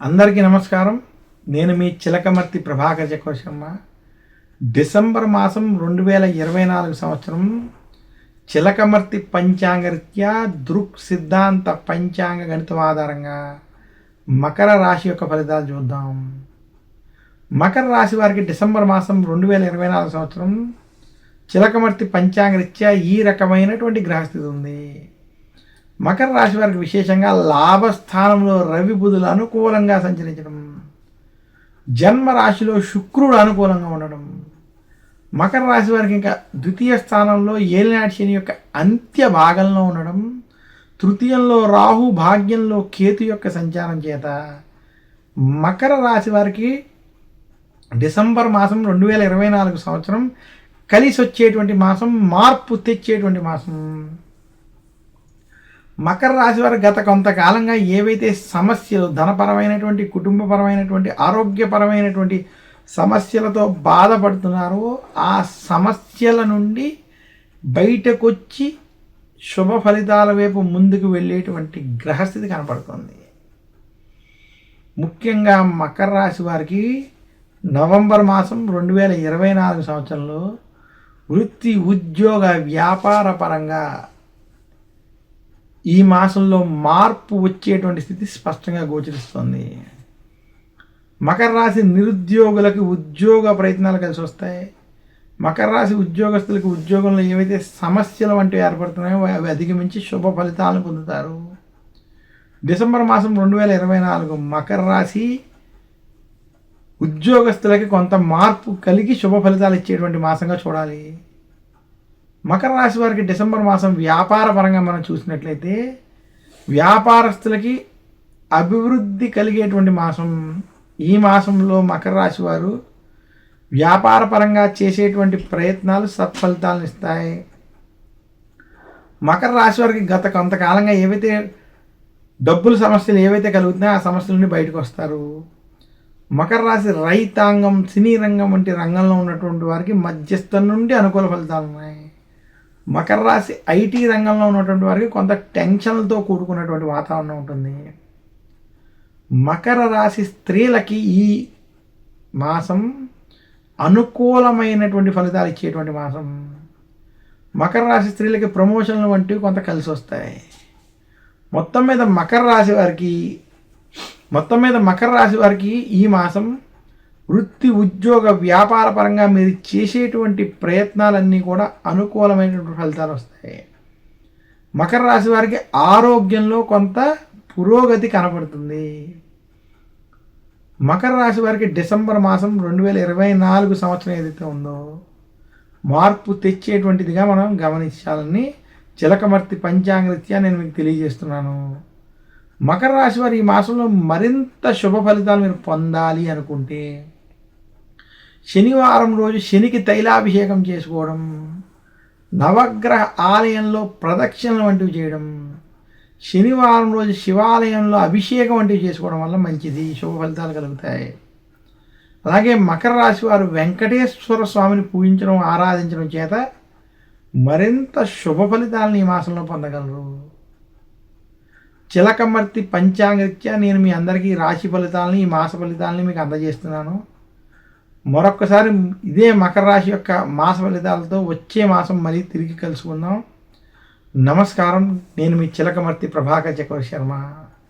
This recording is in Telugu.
అందరికీ నమస్కారం. నేను మీ చిలకమర్తి ప్రభాకర్ చక్రశర్మ డిసెంబర్ మాసం రెండు వేల ఇరవై నాలుగు సంవత్సరం చిలకమర్తి పంచాంగరీత్యా దృక్ సిద్ధాంత పంచాంగ గణితం ఆధారంగా మకర రాశి యొక్క ఫలితాలు చూద్దాం. మకర రాశి వారికి డిసెంబర్ మాసం రెండు వేల ఇరవై నాలుగు సంవత్సరం చిలకమర్తి పంచాంగరీత్యా ఈ రకమైనటువంటి గ్రహస్థితి ఉంది. మకర రాశి వారికి విశేషంగా లాభస్థానంలో రవి బుధులు అనుకూలంగా సంచరించడం. జన్మ రాశిలో శుక్రుడు అనుకూలంగా ఉండడం. మకర రాశి వారికి ఇంకా ద్వితీయ స్థానంలో ఏలినాటి శని యొక్క అంత్య భాగంలో ఉండడం. తృతీయంలో రాహు భాగ్యంలో కేతు యొక్క సంచారం చేత. మకర రాశి వారికి డిసెంబర్ మాసం రెండు వేల ఇరవై నాలుగు సంవత్సరం కలిసి వచ్చేటువంటి మాసం మార్పు తెచ్చేటువంటి మాసం. మకర రాశి వారు గత కొంతకాలంగా ఏవైతే సమస్యలు ధనపరమైనటువంటి కుటుంబపరమైనటువంటి ఆరోగ్యపరమైనటువంటి సమస్యలతో బాధపడుతున్నారో ఆ సమస్యల నుండి బయటకొచ్చి శుభ ఫలితాల వైపు ముందుకు వెళ్ళేటువంటి గ్రహస్థితి కనపడుతుంది. ముఖ్యంగా మకర రాశి వారికి నవంబర్ మాసం రెండు వేల ఇరవై నాలుగు సంవత్సరంలో వృత్తి ఉద్యోగ వ్యాపార పరంగా ఈ మాసంలో మార్పు వచ్చేటువంటి స్థితి స్పష్టంగా గోచరిస్తుంది. మకర రాశి నిరుద్యోగులకు ఉద్యోగ ప్రయత్నాలు కలిసి వస్తాయి. మకర రాశి ఉద్యోగస్తులకు ఉద్యోగంలో ఏవైతే సమస్యలు వంటివి ఏర్పడుతున్నాయో అవి అధిగమించి శుభ ఫలితాలను పొందుతారు. డిసెంబర్ మాసం రెండు వేల ఇరవై నాలుగు మకర రాశి ఉద్యోగస్తులకి కొంత మార్పు కలిగి శుభ ఫలితాలు ఇచ్చేటువంటి మాసంగా చూడాలి. మకర రాశి వారికి డిసెంబర్ మాసం వ్యాపార పరంగా మనం చూసినట్లయితే వ్యాపారస్తులకి అభివృద్ధి కలిగేటువంటి మాసం. ఈ మాసంలో మకర రాశి వారు వ్యాపార పరంగా చేసేటువంటి ప్రయత్నాలు సత్ఫలితాలను ఇస్తాయి. మకర రాశి వారికి గత కొంతకాలంగా ఏవైతే డబ్బుల సమస్యలు ఏవైతే కలుగుతున్నాయో ఆ సమస్యల నుండి బయటకు వస్తారు. మకర రాశి రైతాంగం సినీ రంగం వంటి రంగంలో ఉన్నటువంటి వారికి మధ్యస్థం నుండి అనుకూల ఫలితాలు ఉన్నాయి. మకర రాశి ఐటీ రంగంలో ఉన్నటువంటి వారికి కొంత టెన్షన్లతో కూడుకున్నటువంటి వాతావరణం ఉంటుంది. మకర రాశి స్త్రీలకి ఈ మాసం అనుకూలమైనటువంటి ఫలితాలు ఇచ్చేటువంటి మాసం. మకర రాశి స్త్రీలకి ప్రమోషన్లు వంటివి కొంత కలిసి వస్తాయి. మొత్తం మీద మకర రాశి వారికి మొత్తం మీద మకర రాశి వారికి ఈ మాసం వృత్తి ఉద్యోగ వ్యాపార పరంగా మీరు చేసేటువంటి ప్రయత్నాలన్నీ కూడా అనుకూలమైనటువంటి ఫలితాలు వస్తాయి. మకర రాశి వారికి ఆరోగ్యంలో కొంత పురోగతి కనపడుతుంది. మకర రాశి వారికి డిసెంబర్ మాసం రెండు వేల ఇరవై నాలుగు సంవత్సరం ఏదైతే ఉందో మార్పు తెచ్చేటువంటిదిగా మనం గమనించాలని చిలకమర్తి పంచాంగరీత్యా నేను మీకు తెలియజేస్తున్నాను. మకర రాశి వారు ఈ మాసంలో మరింత శుభ ఫలితాలు మీరు పొందాలి అనుకుంటే శనివారం రోజు శనికి తైలాభిషేకం చేసుకోవడం నవగ్రహ ఆలయంలో ప్రదక్షిణలు వంటివి చేయడం శనివారం రోజు శివాలయంలో అభిషేకం వంటివి చేసుకోవడం వల్ల మంచిది శుభ ఫలితాలు కలుగుతాయి. అలాగే మకర రాశి వారు వెంకటేశ్వర స్వామిని పూజించడం ఆరాధించడం చేత మరింత శుభ ఫలితాలను ఈ మాసంలో పొందగలరు. చిలకమర్తి పంచాంగరీత్యా నేను మీ అందరికీ రాశి ఫలితాలని ఈ మాస ఫలితాలని మీకు అందజేస్తున్నాను. మరొక్కసారి ఇదే మకర రాశి యొక్క మాస ఫలితాలతో వచ్చే మాసం మళ్ళీ తిరిగి కలుసుకుందాం. నమస్కారం. నేను మీ చిలకమర్తి ప్రభాకర్ చక్రవర్తి శర్మ.